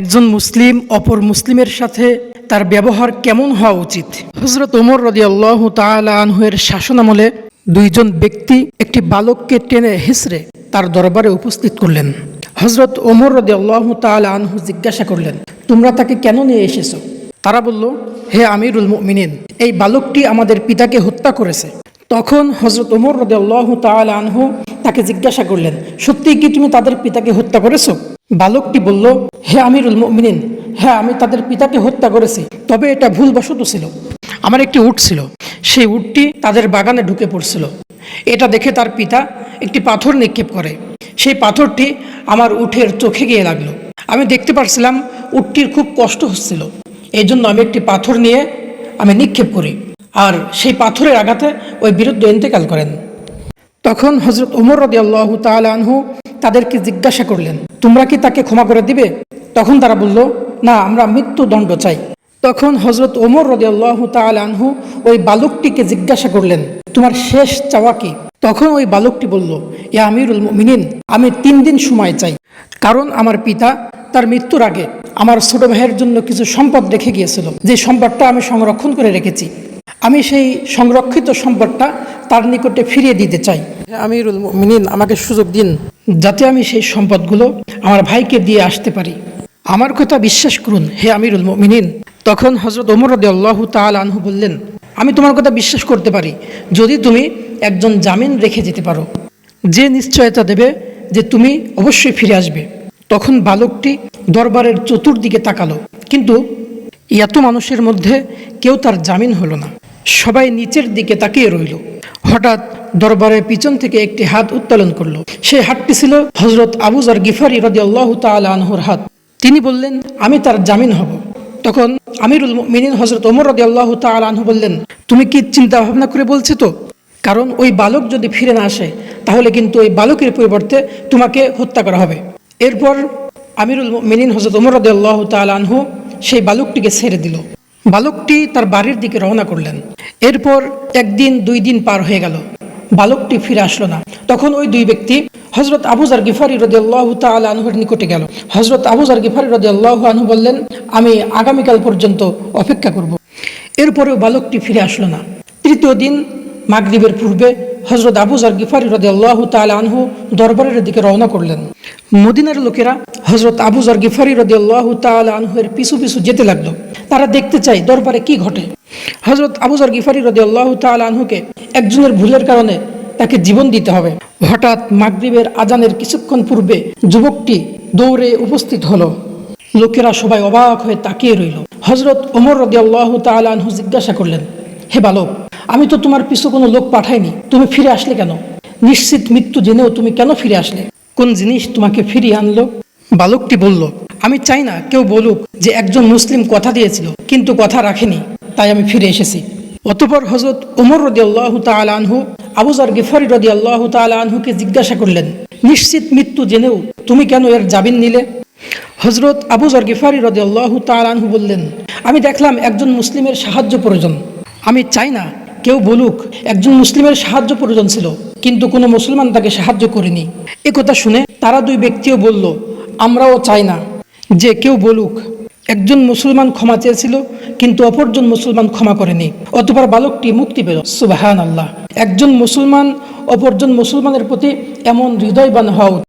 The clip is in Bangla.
একজন মুসলিম অপর মুসলিমের সাথে তার ব্যবহার কেমন হওয়া উচিত? হজরত ওমর রদি আল্লাহ তালা আনহুয়ের শাসনামলে দুইজন ব্যক্তি একটি বালককে টেনে হিসড়ে তার দরবারে উপস্থিত করলেন। হজরত ওমর রদি আল্লাহ আনহু জিজ্ঞাসা করলেন, তোমরা তাকে কেন নিয়ে এসেছ? তারা বলল, হে আমিরুল মুমিনিন, এই বালকটি আমাদের পিতাকে হত্যা করেছে। তখন হজরত ওমর রদি আল্লাহ তাল আনহু তাকে জিজ্ঞাসা করলেন সত্যিই কি তুমি তাদের পিতাকে হত্যা করেছ? বালকটি বলল, হে আমিরুল মুমিনিন হ্যাঁ আমি তাদের পিতাকে হত্যা করেছি, তবে এটা ভুলবশত ছিল। আমার একটি উট ছিল, সেই উটটি তাদের বাগানে ঢুকে পড়ছিল। এটা দেখে তার পিতা একটি পাথর নিক্ষেপ করে। সেই পাথরটি আমার উঠের চোখে গিয়ে লাগল। আমি দেখতে পারছিলাম উটটির খুব কষ্ট হচ্ছিল। এই জন্য আমি একটি পাথর নিয়ে আমি নিক্ষেপ করি। আর সেই পাথরের আঘাতে ওই বিরুদ্ধ ইন্তেকাল করেন। তখন হজরত উমর রদি আল্লাহ আনহু তাদেরকে জিজ্ঞাসা করলেন, তোমরা কি তাকে ক্ষমা করে দিবে? তখন তারা বলল, না, আমরা মৃত্যুদণ্ড চাই। তখন হজরত ওমর রদি আল্লাহ আনহু ওই বালকটিকে জিজ্ঞাসা করলেন, তোমার শেষ চাওয়া কি? তখন ওই বালকটি বলল, ইয়া আমিরুল মিনিন আমি তিন দিন সময় চাই। কারণ আমার পিতা তার মৃত্যুর আগে আমার ছোট ভাইয়ের জন্য কিছু সম্পদ রেখে গিয়েছিল। যে সম্পদটা আমি সংরক্ষণ করে রেখেছি আমি সেই সংরক্ষিত সম্পদটা তার নিকটে ফিরিয়ে দিতে চাই। আমিরুল মিনিন আমাকে সুযোগ দিন। যাতে আমি সেই সম্পদগুলো আমার ভাইকে দিয়ে আসতে পারি। আমার কথা বিশ্বাস করুন হে আমিরুল মিনিন তখন হজরত ওমর রদি আল্লাহ তাল আনহু বললেন আমি তোমার কথা বিশ্বাস করতে পারি যদি তুমি একজন জামিন রেখে যেতে পারো। যে নিশ্চয়তা দেবে যে তুমি অবশ্যই ফিরে আসবে। তখন বালকটি দরবারের চতুর্দিকে তাকালো কিন্তু এত মানুষের মধ্যে কেউ তার জামিন হলো না। সবাই নিচের দিকে তাকিয়ে রইল। হঠাৎ দরবারের পিছন থেকে একটি হাত উত্তোলন করল। সেই হাতটি ছিল হজরত আবুজার গিফারি রদি আল্লাহ আনহুর হাত। তিনি বললেন, আমি তার জামিন হব। তখন আমিরুল মিনিন হজরত ওমর রদি আল্লাহ আনহু বললেন, তুমি কি চিন্তা ভাবনা করে বলছো তো? কারণ ওই বালক যদি ফিরে না আসে, তাহলে কিন্তু ওই বালকের পরিবর্তে তোমাকে হত্যা করা হবে। এরপর আমিরুল মিনিন হজরত ওমর রদি আল্লাহ আনহু সেই বালকটিকে ছেড়ে দিল। বালকটি তার বাড়ির দিকে রওনা করলেন। এরপর একদিন, দুই দিন পার হয়ে গেল। বালকটি ফিরে আসলো না। তখন ওই দুই ব্যক্তি হজরত আবুজার গিফারি রদি আল্লাহ তাল আনহুর নিকটে গেল। হজরত আবুজার গিফারি রদি আল্লাহ আনহু বললেন, আমি আগামীকাল পর্যন্ত অপেক্ষা করব। এরপরেও বালকটি ফিরে আসলো না। তৃতীয় দিন মাগরিবের পূর্বে হজরত আবুজার গিফারি রদি আল্লাহ তাল আনহু দরবারের দিকে রওনা করলেন। মদিনার লোকেরা হজরত আবুজার গিফারি রদি আল্লাহ তাল আনহুয়ের পিছু পিছু যেতে লাগল। তারা দেখতে চায় দরবারে কি ঘটে। হজরত আবুজার গিফারি রদি আল্লাহ তাল আনহুকে একজনের ভুলের কারণে তাকে জীবন দিতে হবে। হঠাৎ মাগরিবের আজানের কিছুক্ষণ পূর্বে যুবকটি দৌড়ে উপস্থিত হলো। লোকেরা সবাই অবাক হয়ে তাকিয়ে রইল। হজরত ওমর রদি আল্লাহ তাল আনহু জিজ্ঞাসা করলেন, হে বালক, আমি তো তোমার পিছু কোনো লোক পাঠাইনি, তুমি ফিরে আসলে কেন? নিশ্চিত মৃত্যু জেনেও তুমি কেন ফিরে আসলে? কোন জিনিস তোমাকে ফিরিয়ে আনলো? বালকটি বলল, আমি চাই না কেউ বলুক যে একজন মুসলিম কথা দিয়েছিল, কিন্তু কথা রাখেনি, তাই আমি ফিরে এসেছি। অতপর হজরত ওমর রদি আল্লাহ আনহু আবুজার গিফারি রদি আল্লাহ আনহুকে জিজ্ঞাসা করলেন, নিশ্চিত মৃত্যু জেনেও তুমি কেন এর জামিন নিলে? হজরত আবুজার গিফারি রদি আল্লাহ আনহু বললেন, আমি দেখলাম একজন মুসলিমের সাহায্য প্রয়োজন। আমি চাই না কেউ বলুক একজন মুসলিমের সাহায্য প্রয়োজন ছিল, কিন্তু কোনো মুসলমান তাকে সাহায্য করেনি। এ কথা শুনে তারা দুই ব্যক্তিও বলল আমরাও চাই না যে কেউ বলুক, একজন মুসলমান ক্ষমা চেয়েছিল, কিন্তু অপরজন মুসলমান ক্ষমা করেনি। অতপর বালকটি মুক্তি পেল। সুবাহান আল্লাহ একজন মুসলমান অপরজন মুসলমানের প্রতি এমন হৃদয়বান হওয়া।